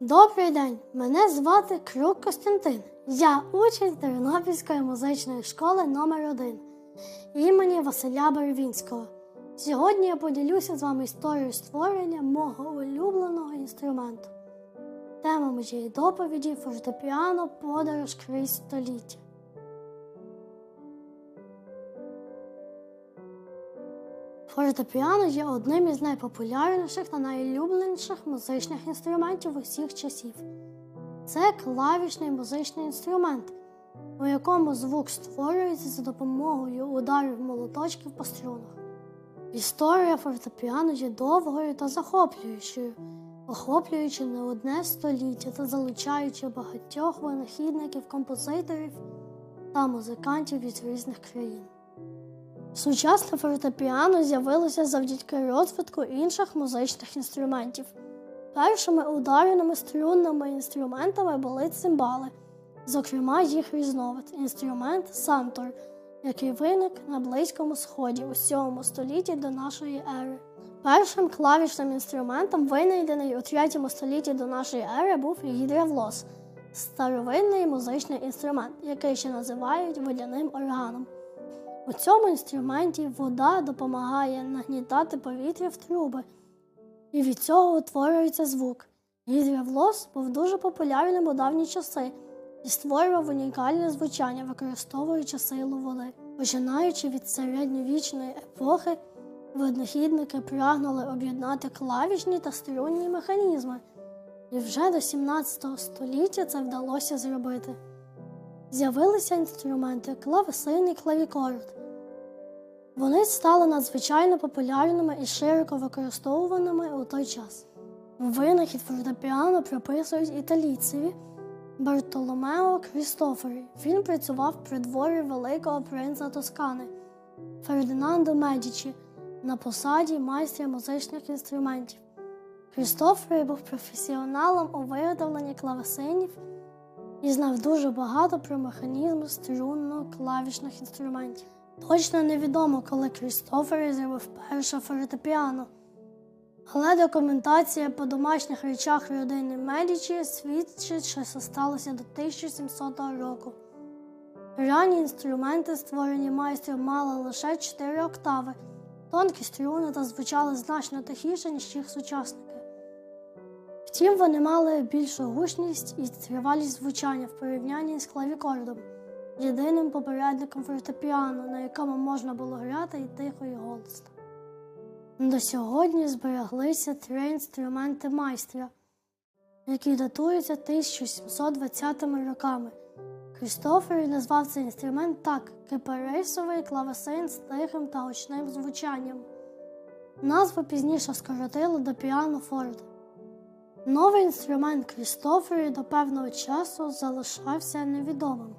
Добрий день, мене звати Крук Костянтин. Я учень Тернопільської музичної школи номер 1 імені Василя Барвінського. Сьогодні я поділюся з вами історією створення мого улюбленого інструменту. Тема моєї доповіді фортепіано подорож крізь століття. Фортепіано є одним із найпопулярніших та найулюбленіших музичних інструментів усіх часів. Це клавішний музичний інструмент, у якому звук створюється за допомогою ударів молоточків по струнах. Історія фортепіано є довгою та захоплюючою, охоплюючи не одне століття та залучаючи багатьох винахідників, композиторів та музикантів із різних країн. Сучасне фортепіано з'явилося завдяки розвитку інших музичних інструментів. Першими удареними струнними інструментами були цимбали, зокрема їх різновид інструмент сантор, який виник на Близькому Сході у 7 столітті до нашої ери. Першим клавішним інструментом, винайдений у 3 столітті до нашої ери, був гідревлос – старовинний музичний інструмент, який ще називають водяним органом. У цьому інструменті вода допомагає нагнітати повітря в труби, і від цього утворюється звук. Гідрівлос був дуже популярним у давні часи і створював унікальне звучання, використовуючи силу води. Починаючи від середньовічної епохи, винахідники прагнули об'єднати клавішні та струнні механізми, і вже до 17 століття це вдалося зробити. З'явилися інструменти клавесин і клавікорд. Вони стали надзвичайно популярними і широко використовуваними у той час. Винахід фортепіано приписують італійцеві Бартоломео Крістофері. Він працював при дворі великого принца Тоскани Фердинандо Медічі на посаді майстра музичних інструментів. Крістофері був професіоналом у виготовленні клавесинів і знав дуже багато про механізми струнно-клавішних інструментів. Точно невідомо, коли Крістофер зробив перше фортепіано. Але документація по домашніх речах родини Медічі свідчить, що це сталося до 1700 року. Ранні інструменти, створені майстром, мали лише 4 октави, тонкі струни та звучали значно тихіше, ніж їх сучасники. Втім, вони мали більшу гучність і тривалість звучання в порівнянні з клавікордом, єдиним попередником фортепіано, на якому можна було грати і тихо і голосно. До сьогодні збереглися три інструменти майстра, які датуються 1720 роками. Крістофер назвав цей інструмент так кипарисовий клавесин з тихим та гучним звучанням. Назву пізніше скоротили до піано форте. Новий інструмент Крістофері до певного часу залишався невідомим,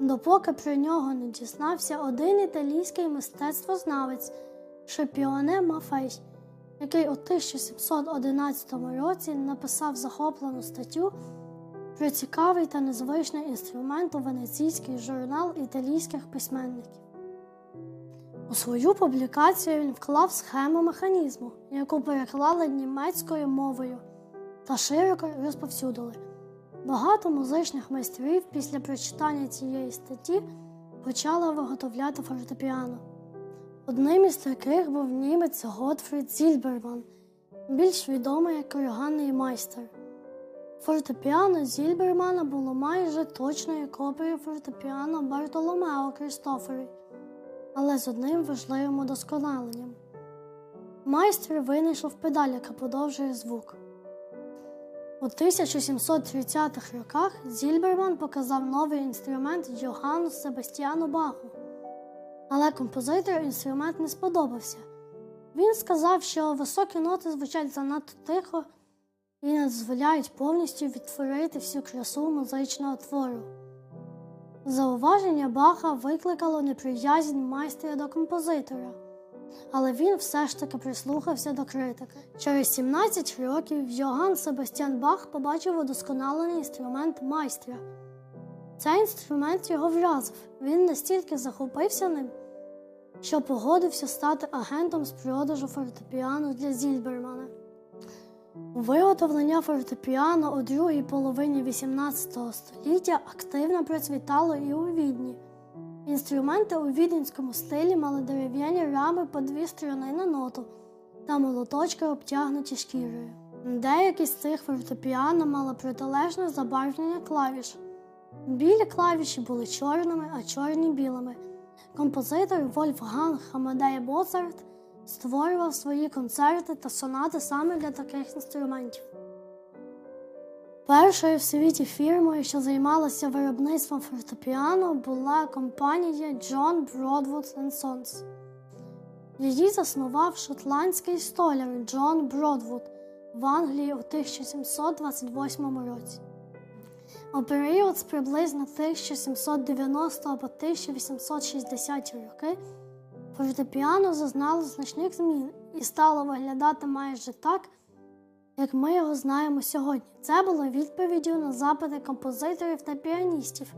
допоки про нього не дізнався один італійський мистецтвознавець Шепіоне Мафей, який у 1711 році написав захоплену статтю про цікавий та незвичний інструмент у венеційський журнал італійських письменників. У свою публікацію він вклав схему механізму, яку переклали німецькою мовою та широко розповсюдили. Багато музичних майстрів після прочитання цієї статті почали виготовляти фортепіано. Одним із таких був німець Готфрід Зільберман, більш відомий як органний майстер. Фортепіано Зільбермана було майже точною копією фортепіано Бартоломео Крістофері, але з одним важливим удосконаленням. Майстер винайшов педаль, яка подовжує звук. У 1730-х роках Зільберман показав новий інструмент Йоганну Себастьяну Баху. Але композитору інструмент не сподобався. Він сказав, що високі ноти звучать занадто тихо і не дозволяють повністю відтворити всю красу музичного твору. Зауваження Баха викликало неприязнь майстра до композитора але він все ж таки прислухався до критики. Через 17 років Йоган Себастьян Бах побачив удосконалений інструмент майстра. Цей інструмент його вразив. Він настільки захопився ним, що погодився стати агентом з продажу фортепіано для Зільбермана. Виготовлення фортепіано у другій половині XVIII століття активно процвітало і у Відні. Інструменти у віденському стилі мали дерев'яні рами по дві сторони на ноту та молоточки обтягнуті шкірою. Деякі з цих фортепіано мали протилежне забарвлення клавіш. Білі клавіші були чорними, а чорні білими. Композитор Вольфганг Хамадей Моцарт створював свої концерти та сонати саме для таких інструментів. Першою в світі фірмою, що займалася виробництвом фортепіано, була компанія John Broadwood Sons. Її заснував шотландський столяр Джон Бродвуд в Англії у 1728 році. У період з приблизно 1790 по 1860 роки фортепіано зазнало значних змін і стало виглядати майже так, як ми його знаємо сьогодні. Це було відповіддю на запити композиторів та піаністів,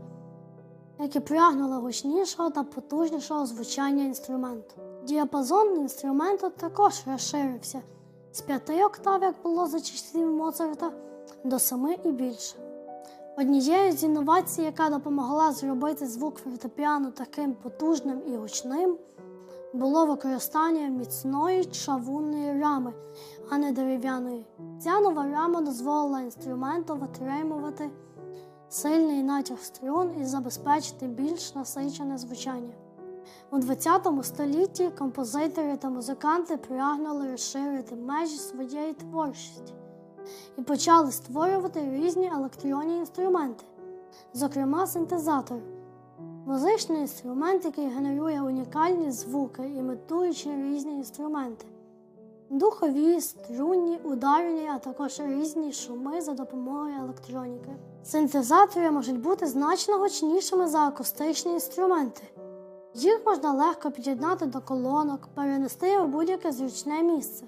які прагнули гучнішого та потужнішого звучання інструменту. Діапазон інструменту також розширився з п'яти октав, як було за часів Моцарта, до семи і більше. Однією з інновацій, яка допомогла зробити звук фортепіано таким потужним і гучним, було використання міцної чавунної рами, а не дерев'яної. Ця нова рама дозволила інструменту витримувати сильний натяг струн і забезпечити більш насичене звучання. У ХХ столітті композитори та музиканти прагнули розширити межі своєї творчості і почали створювати різні електронні інструменти, зокрема синтезатор. Музичний інструмент, який генерує унікальні звуки, імітуючи різні інструменти, духові, струнні, ударні, а також різні шуми за допомогою електроніки. Синтезатори можуть бути значно гучнішими за акустичні інструменти. Їх можна легко під'єднати до колонок, перенести у будь-яке зручне місце.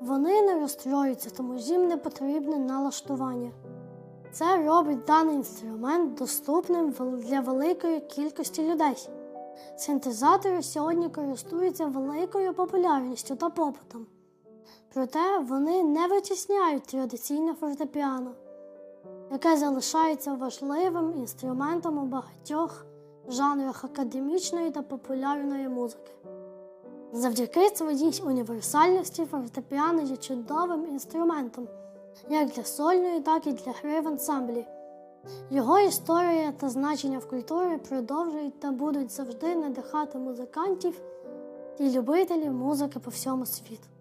Вони не розстроюються, тому їм не потрібне налаштування. Це робить даний інструмент доступним для великої кількості людей. Синтезатори сьогодні користуються великою популярністю та попитом, проте вони не витісняють традиційне фортепіано, яке залишається важливим інструментом у багатьох жанрах академічної та популярної музики. Завдяки своїй універсальності фортепіано є чудовим інструментом як для сольної, так і для гри в ансамблі. Його історія та значення в культурі продовжують та будуть завжди надихати музикантів і любителів музики по всьому світу.